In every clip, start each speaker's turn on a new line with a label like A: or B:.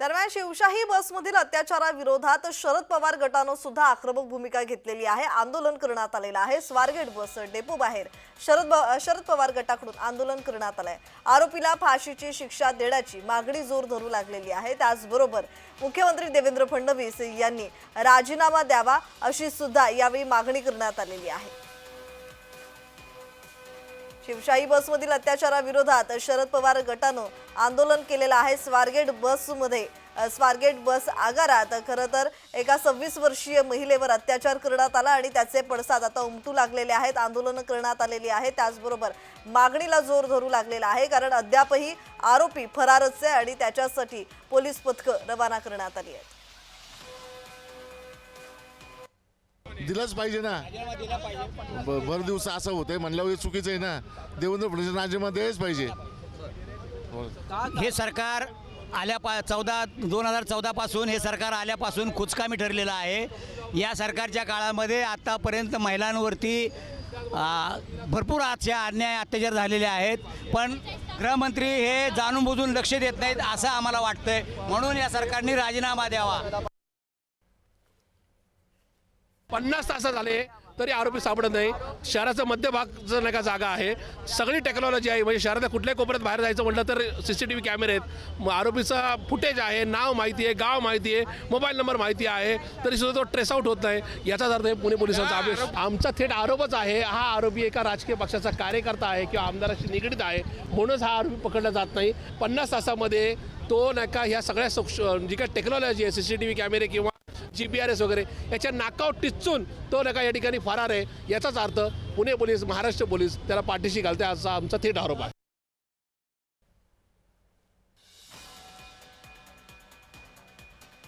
A: दरम्यान शिवशाही बसमधील अत्याचाराविरोधात शरद पवार गटानं सुद्धा आक्रमक भूमिका घेतलेली आहे. आंदोलन करण्यात आलेलं आहे. स्वारगेट बस डेपो बाहेर शरद ब- शरद पवार गटाकडून आंदोलन करण्यात आलंय. आरोपीला फाशीची शिक्षा देण्याची मागणी जोर धरू लागलेली आहे. त्याचबरोबर मुख्यमंत्री देवेंद्र फडणवीस यांनी राजीनामा द्यावा अशी सुद्धा यावेळी मागणी करण्यात आलेली आहे. शिवशाही बसमधील अत्याचाराविरोधात शरद पवार गटानं आंदोलन केलेलं आहे. स्वारगेट बसमध्ये स्वारगेट बस आगारात खरं तर एका सव्वीस वर्षीय महिलेवर अत्याचार करण्यात आला आणि त्याचे पडसाद आता उमटू लागलेले आहेत. आंदोलनं करण्यात आलेली आहे. त्याचबरोबर मागणीला जोर धरू लागलेला आहे कारण अद्यापही आरोपी फरारच आहे आणि त्याच्यासाठी पोलीस पथकं रवाना करण्यात आली आहेत.
B: दिलंच पाहिजे ना. ब- भर दिवस असं होतंय म्हणल्यावर हे चुकीचं आहे ना. देवेंद्र फडणवीस राजीनामा द्यायच पाहिजे.
C: हे सरकार आल्या पा चौदा दोन हजार चौदापासून हे सरकार आल्यापासून कुचकामी ठरलेलं आहे. या सरकारच्या काळामध्ये आत्तापर्यंत महिलांवरती आ, भरपूर आजच्या अन्याय अत्याचार झालेले आहेत. पण गृहमंत्री हे जाणून बुजून लक्ष देत नाहीत असं आम्हाला वाटतंय. म्हणून या सरकारने राजीनामा द्यावा.
D: पन्नास तास झाले तरी आरोपी सापडत नाही. शहराचा जर नाही का जागा आहे. सगळी टेक्नॉलॉजी आहे. म्हणजे शहराच्या कुठल्याही कोपऱ्यात बाहेर जायचं म्हटलं तर सी सी टी व्ही कॅमेरे आहेत. मग आरोपीचा फुटेज आहे नाव माहिती आहे गाव माहिती आहे मोबाईल नंबर माहिती आहे. तरी सुद्धा तो ट्रेस आउट होत नाही. याचाच अर्थ आहे पुणे पोलिसांचा आदेश. आमचा थेट आरोपच आहे. हा आरोपी एका राजकीय पक्षाचा कार्यकर्ता आहे किंवा आमदाराशी निगडीत आहे. म्हणूनच हा आरोपी पकडला जात नाही. पन्नास तासामध्ये तो नाही का ह्या सगळ्या जी काय टेक्नॉलॉजी आहे सी सी टी व्ही कॅमेरे किंवा जी पी आर एस वगैरे याच्या नाकावर टिचून तो नका या ठिकाणी फरार आहे याचाच अर्थ पुणे पोलीस महाराष्ट्र पोलीस त्याला पाठीशी घालते असा आमचा थेट आरोप आहे.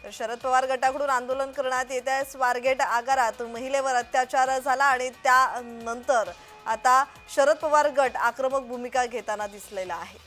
A: तर शरद पवार गटाकडून आंदोलन करण्यात येत आहे. स्वारगेट आगारात महिलेवर अत्याचार झाला आणि त्यानंतर आता शरद पवार गट आक्रमक भूमिका घेताना दिसलेला आहे.